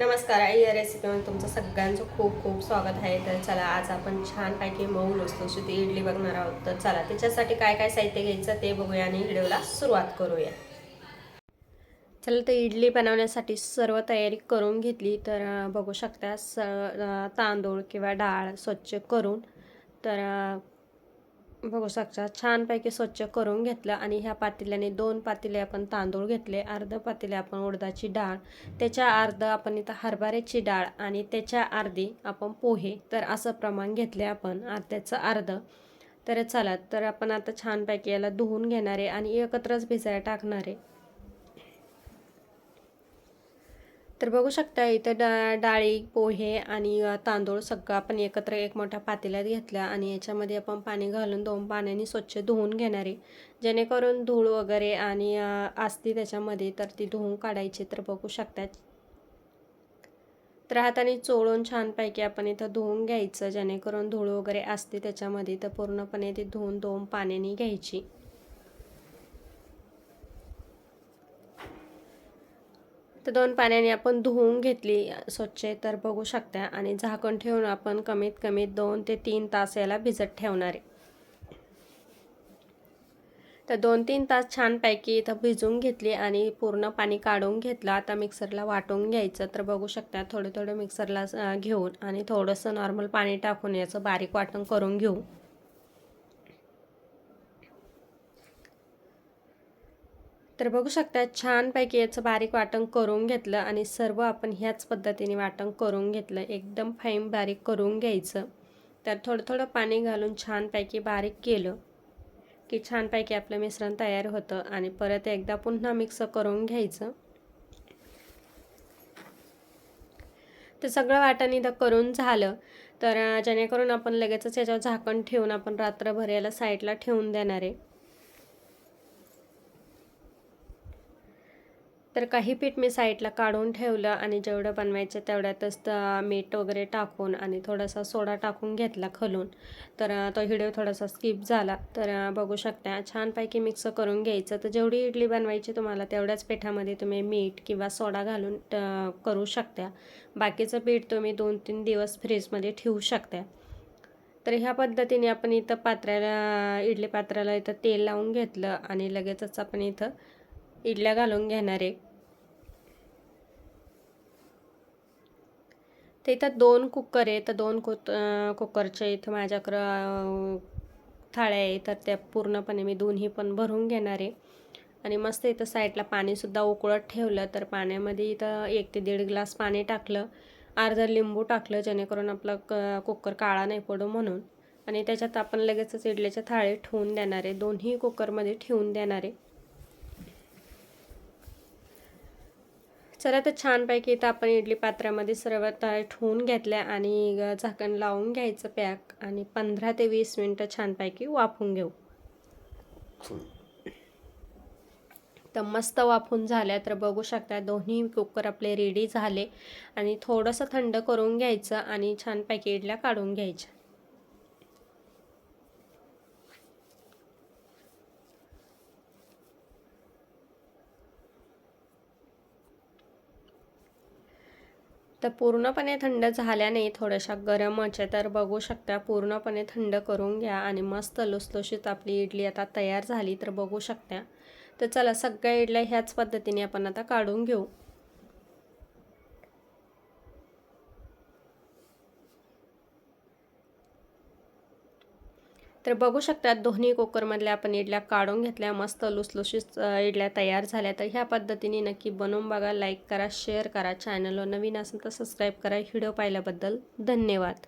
नमस्कार आई या रेसिपीमध्ये तुमचं सगळ्यांचं खूप खूप स्वागत आहे. तर चला आज आपण छानपैकी मऊ लुसलुशीत इडली बघणार आहोत. तर चला त्याच्यासाठी काय काय साहित्य घ्यायचं ते बघूया आणि व्हिडिओला सुरुवात करूया. चला तर इडली बनवण्यासाठी सर्व तयारी करून घेतली. तर बघू शकता स तांदूळ किंवा डाळ स्वच्छ करून. तर बघू शकता. छानपैकी स्वच्छ करून घेतलं आणि ह्या पातेल्याने दोन पातेले आपण तांदूळ घेतले अर्ध पातेले आपण उडदाची डाळ त्याच्या अर्ध आपण इथं हरभऱ्याची डाळ आणि त्याच्या अर्धी आपण पोहे. तर असं प्रमाण घेतले आपण. अर्ध्याचं अर्ध. तर चला तर आपण आता छानपैकी याला धुवून घेणारे आणि एकत्रच भिजायला टाकणार आहे तर बघू शकता इथं डा डाळी पोहे आणि तांदूळ सगळं आपण एकत्र एक मोठ्या पातेल्यात घेतला आणि याच्यामध्ये आपण पाणी घालून दोन पाण्याने स्वच्छ धुवून घेणार आहे. जेणेकरून धूळ वगैरे आणि असती त्याच्यामध्ये तर ती धुवून काढायची तर बघू शकता. तर हाताने चोळून छानपैकी आपण इथं धुवून घ्यायचं जेणेकरून धूळ वगैरे असते त्याच्यामध्ये तर पूर्णपणे ती धुवून दोन पाण्याने घ्यायची. तर दोन पाण्याने आपण धुवून घेतली स्वच्छ तर बघू शकता. आणि झाकण ठेवून आपण कमीत कमी दोन ते तीन तास याला भिजत ठेवणार आहे. तर दोन तीन तास छानपैकी इथं भिजवून घेतली आणि पूर्ण पाणी काढून घेतलं. आता मिक्सरला वाटून घ्यायचं तर बघू शकता थोडं थोडं मिक्सरला घेऊन आणि थोडंसं नॉर्मल पाणी टाकून याचं बारीक वाटण करून घेऊ. तर बघू शकता छानपैकी याचं बारीक वाटण करून घेतलं आणि सर्व आपण ह्याच पद्धतीने वाटण करून घेतलं. एकदम फाईन बारीक करून घ्यायचं. तर थोडं थोडं पाणी घालून छानपैकी बारीक केलं की छानपैकी आपलं मिश्रण तयार होतं आणि परत एकदा पुन्हा मिक्स करून घ्यायचं. तर सगळं वाटण इथं करून झालं. तर जेणेकरून आपण लगेचच याच्यावर झाकण ठेवून आपण रात्रभर याला साईडला ठेवून देणार आहे. तर काही पीठ मी साईडला काढून ठेवलं आणि जेवढं बनवायचं तेवढ्यातच मीठ वगैरे टाकून आणि थोडासा सोडा टाकून घेतला खलून. तर तो व्हिडिओ थोडासा स्किप झाला. तर बघू शकता छानपैकी मिक्स करून घ्यायचं. तर जेवढी इडली बनवायची तुम्हाला तेवढ्याच पिठामध्ये तुम्ही मीठ किंवा सोडा घालून करू शकता. बाकीचं पीठ तुम्ही दोन तीन दिवस फ्रीजमध्ये ठेवू शकता. तर ह्या पद्धतीने आपण इथं पात्राला इडली पात्राला इथं तेल लावून घेतलं आणि लगेचच आपण इथं इडल्या घालून घेणार आहे. तर इथं दोन कुकर आहे. तर दोन कुत कुकरच्या इथं माझ्याकडं थाळ्या आहे. तर त्या पूर्णपणे मी दोन्ही पण भरून घेणार आहे. आणि मस्त इथं साईडला पाणीसुद्धा उकळत ठेवलं. तर पाण्यामध्ये इथं एक ते दीड ग्लास पाणी टाकलं. अर्धा लिंबू टाकलं जेणेकरून आपलं क कुकर काळा नाही पडू म्हणून. आणि त्याच्यात आपण लगेचच इडल्याच्या थाळी ठेवून देणार आहे. दोन्ही कुकरमध्ये ठेवून देणार आहे. चला तर छानपैकी इथं आपण इडली पात्रामध्ये सर्व तळ ठेवून घेतल्या आणि झाकण लावून घ्यायचं पॅक आणि पंधरा ते वीस मिनटं छानपैकी वाफून घेऊ. तर मस्त वाफून झाल्या तर बघू शकता दोन्ही कुकर आपले रेडी झाले आणि थोडंसं थंड करून घ्यायचं आणि छानपैकी इडल्या काढून घ्यायच्या. तर पूर्णपणे थंड झाल्याने थोड्याशा गरमच आहे तर बघू शकता पूर्णपणे थंड करून घ्या आणि मस्त लुसलुशीत आपली इडली आता तयार झाली तर बघू शकता. तर चला सगळ्या इडल्या ह्याच पद्धतीने आपण आता काढून घेऊ. तर बघू शकता दोन्ही कुकरमधल्या आपण इडल्या काढून घेतल्या मस्त लुसलुशीत इडल्या तयार झाल्या. तर ह्या पद्धतीने नक्की बनवून बघा लाईक करा शेअर करा. चॅनलवर नवीन असेल तर सबस्क्राईब करा. व्हिडिओ पाहिल्याबद्दल धन्यवाद.